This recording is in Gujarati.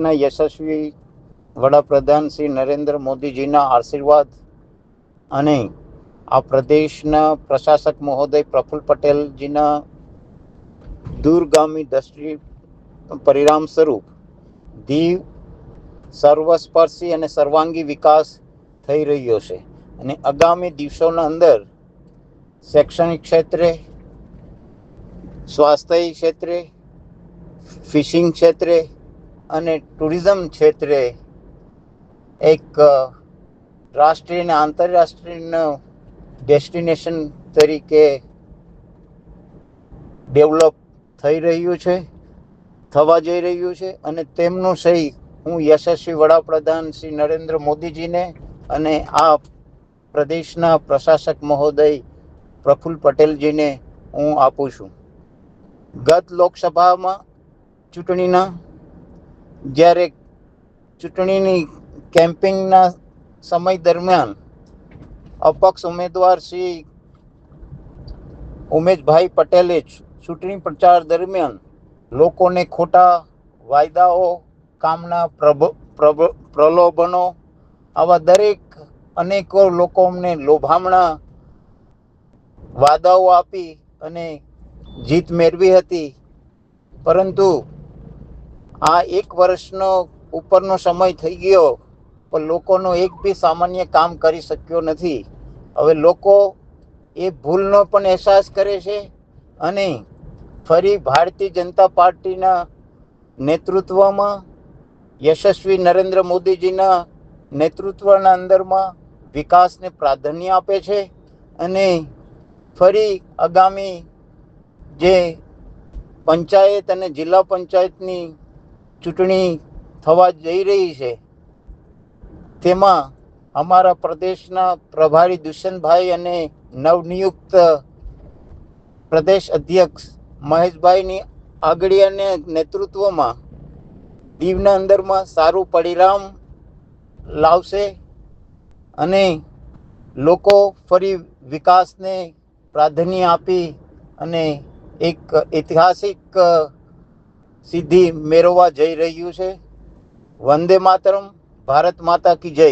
દેશના યશસ્વી વડાપ્રધાન શ્રી નરેન્દ્ર મોદીજીના આશીર્વાદ અને આ પ્રદેશના પ્રશાસક મહોદય પ્રફુલ્લ પટેલજીના દૂરગામી દ્રષ્ટિ પરિણામ સ્વરૂપ દીવ સર્વસ્પર્શી અને સર્વાંગી વિકાસ થઈ રહ્યો છે. અને આગામી દિવસોના અંદર શૈક્ષણિક ક્ષેત્રે, સ્વાસ્થ્ય ક્ષેત્રે, ફિશિંગ ક્ષેત્રે અને ટુરિઝમ ક્ષેત્રે એક રાષ્ટ્રીય અને આંતરરાષ્ટ્રીય ડેસ્ટિનેશન તરીકે ડેવલપ થઈ રહ્યું છે, થવા જઈ રહ્યું છે અને તેમનું સહી હું યશસ્વી વડાપ્રધાન શ્રી નરેન્દ્ર મોદીજીને અને આ પ્રદેશના પ્રશાસક મહોદય પ્રફુલ્લ પટેલજીને હું આપું છું. ગત લોકસભામાં ચૂંટણીના જ્યારે ચૂંટણીની કેમ્પિંગના સમય દરમિયાન અપક્ષ ઉમેદવાર શ્રી ઉમેશભાઈ પટેલે ચૂંટણી પ્રચાર દરમિયાન લોકોને ખોટા વાયદાઓ, કામના પ્રભ પ્રલોભનો આવા દરેક અનેકો લોકો અમને લોભામણા વાદાઓ આપી અને જીત મેળવી હતી. પરંતુ આ એક વર્ષનો ઉપરનો સમય થઈ ગયો, પણ લોકોનો એક બી સામાન્ય કામ કરી શક્યો નથી. હવે લોકો એ ભૂલનો પણ અહેસાસ કરે છે અને ફરી ભારતીય જનતા પાર્ટીના નેતૃત્વમાં યશસ્વી નરેન્દ્ર મોદીજીના નેતૃત્વના અંદરમાં વિકાસને પ્રાધાન્ય આપે છે અને ફરી આગામી જે પંચાયત અને જિલ્લા પંચાયતની ચૂંટણી થવા જઈ રહી છે. તેમાં અમારા પ્રદેશના પ્રભારી દુષ્યંતભાઈ અને નવનિયુક્ત પ્રદેશ અધ્યક્ષ મહેશભાઈની આગળી નેતૃત્વમાં દીવના અંદરમાં સારું પરિણામ લાવશે અને લોકો ફરી વિકાસને પ્રાધાન્ય આપી અને એક ઐતિહાસિક સિદ્ધિ મેળવવા જઈ રહ્યું છે. વંદે માતરમ ભારત માતા કી જય.